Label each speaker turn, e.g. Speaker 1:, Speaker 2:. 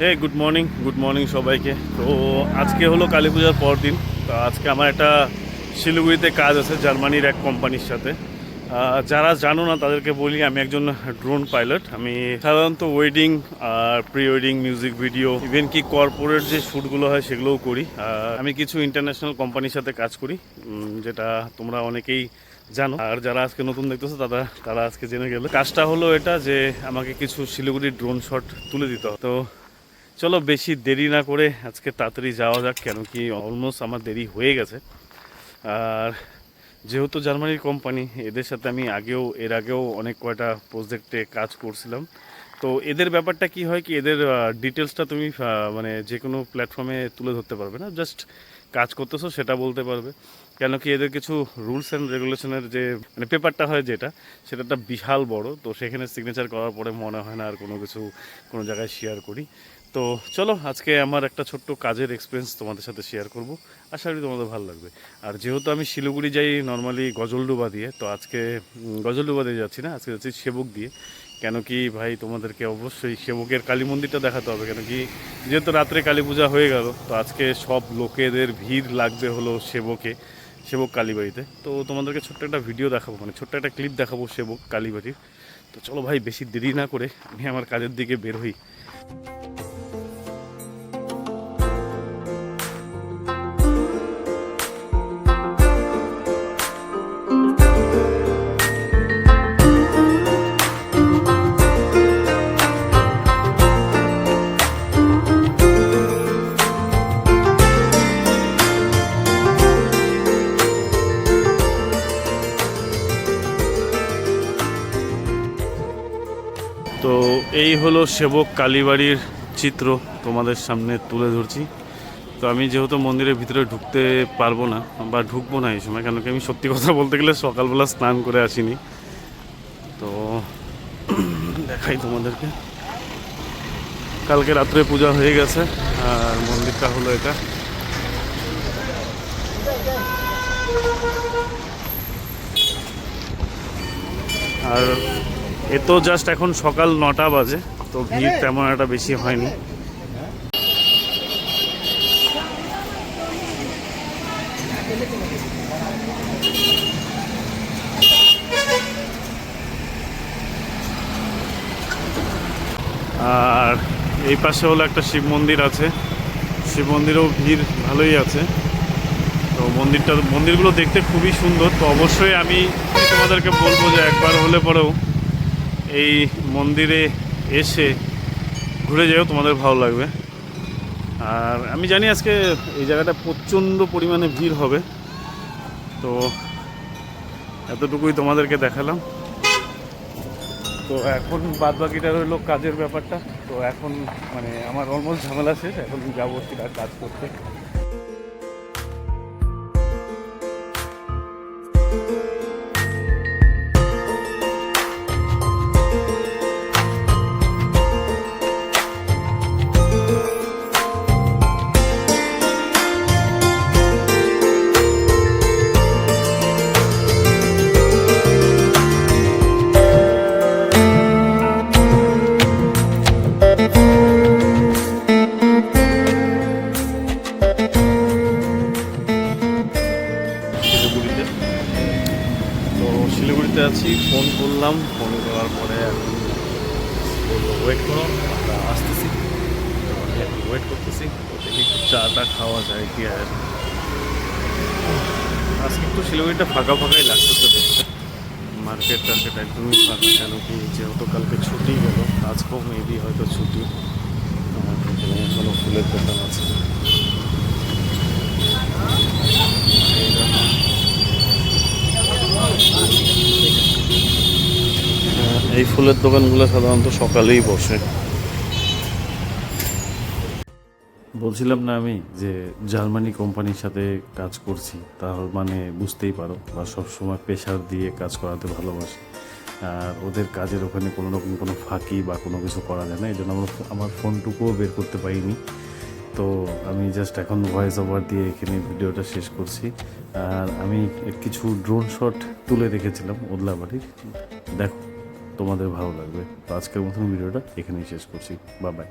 Speaker 1: Hey good morning good morning সবাইকে। তো আজকে হলো কালী পূজার পর দিন তো আজকে আমার একটা শিলিগুড়িতে কাজ আছে, জার্মানির এক কোম্পানির সাথে। যারা জানো না, তাদেরকে বলি আমি একজন ড্রোন পাইলট আমি সাধারণত ওয়েডিং আর pre wedding music video even কি কর্পোরেট যে শ্যুটগুলো হয় সেগুলোও করি। আমি কিছু ইন্টারন্যাশনাল কোম্পানির সাথে কাজ করি যেটা তোমরা অনেকেই জানো। আর যারা আজকে নতুন দেখতেছো, তারা তারা আজকে জেনে গেল। কাজটা হলো এটা যে, আমাকে কিছু শিলিগুড়ির ড্রোন শট তুলে দিতে তো চলো বেশি দেরি না করে আজকে তাড়াতাড়ি যাওয়া যাক, কেন কি অলমোস্ট আমার দেরি হয়ে গেছে। আর যেহেতু জার্মানির কোম্পানি এদের সাথে আমি আগেও, এর আগেও অনেক কয়টা প্রজেক্টে কাজ করছিলাম। তো এদের ব্যাপারটা কি হয় কি, এদের ডিটেলসটা তুমি মানে যে কোনো প্ল্যাটফর্মে তুলে ধরতে পারবে না জাস্ট কাজ করতেছো সেটা বলতে পারবে। কেন কি এদের কিছু রুলস অ্যান্ড রেগুলেশনের যে মানে পেপারটা হয় যেটা সেটা একটা বিশাল বড়, তো সেখানে সিগনেচার করার পরে মনে হয় না আর কোনো কিছু কোনো জায়গায় শেয়ার করি। তো চলো, আজকে আমার একটা ছোট্ট কাজের এক্সপিরিয়েন্স তোমাদের সাথে শেয়ার করব। আশা করি তোমাদের ভালো লাগবে। আর যেহেতু আমি শিলিগুড়ি যাই নর্মালি গজলডুবা দিয়ে, তো আজকে গজলডুবা দিয়ে যাচ্ছি না, আজকে যাচ্ছি সেবক দিয়ে। কেন কি ভাই, তোমাদেরকে অবশ্যই সেবকের কালী মন্দিরটা দেখাতে হবে, কেন কি যেহেতু রাত্রে কালী পূজা হয়ে গেল, তো আজকে সব লোকেদের ভিড় লাগবে হলো সেবকে, সেবক কালীবাড়িতে। তো তোমাদেরকে ছোট্ট একটা ভিডিও দেখাবো মানে ছোট্ট একটা ক্লিপ দেখাবো সেবক কালীবাড়ির। তো চলো ভাই, বেশি দেরি না করে আমি আমার কাজের দিকে বের হই। এই হলো সেবক কালীবাড়ির চিত্র তোমাদের সামনে তুলে ধরছি। তো আমি যেহেতু মন্দিরের ভিতরে ঢুকতে পারব না, বা ঢুকবো না এই সময় কেন কি আমি সত্যি কথা বলতে গেলে সকালবেলা স্নান করে আসিনি। তো দেখাই তোমাদেরকে। কালকে রাত্রে পূজা হয়ে গেছে, আর মন্দিরটা হলো এটা। আর এ তো জাস্ট এখন সকাল নটা বাজে, তো ভিড় তেমন একটা বেশি হয়নি। আর এই পাশে হলো একটা শিব মন্দির আছে। শিব মন্দিরেও ভিড় ভালোই আছে। তো মন্দিরটা, মন্দিরগুলো দেখতে খুবই সুন্দর। তো অবশ্যই আমি তোমাদেরকে বলব যে একবার হলে পরেও এই মন্দিরে এসে ঘুরে যেও তোমাদের ভালো লাগবে। আর আমি জানি আজকে এই জায়গাটা প্রচণ্ড পরিমাণে ভিড় হবে। তো এতটুকুই তোমাদেরকে দেখালাম। তো এখন বাদ বাকিটা রইল কাজের ব্যাপারটা। তো এখন মানে আমার অলমোস্ট ঝামেলা শেষ, এখন যাব কাজ করতে। ফোন করলাম, ফোন করার পরে এখন বলল ওয়েট করো, আমরা আসতেছি। ওয়েট করতেছি, তো একটু চাটা খাওয়া যায় কি আর। আজকে একটু শিলিগুড়িটা ফাঁকা ফাঁকাই লাগতেছে দেখতে। মার্কেট টার্কেট একদমই ফাঁকা, কেন কি যেহেতু কালকে ছুটি গেল, আজকেও মেবি হয়তো ছুটি। আর এখানে এখনও ফুলের দোকান আছে এই দেখো। আহ, এই ফুলের দোকানগুলো সাধারণত সকালেই বসে। বলছিলাম না আমি যে জার্মানি কোম্পানির সাথে কাজ করছি, তার মানে বুঝতেই পারো বা সবসময় প্রেশার দিয়ে কাজ করাতে ভালোবাসি। আর ওদের কাজের ওখানে কোনো রকম কোনো ফাঁকি বা কোনো কিছু করা যায় না, এই জন্য আমার আমার ফোনটুকুও বের করতে পারিনি। তো আমি জাস্ট এখন ভয়েস ওভার দিয়ে এখানে ভিডিওটা শেষ করছি। আর আমি কিছু ড্রোন শট তুলে রেখেছিলাম ওদলাবাড়ির। দেখো। তোমাদের ভালো লাগবে। তো আজকের মতন ভিডিওটা এখানেই শেষ করছি। বা বাই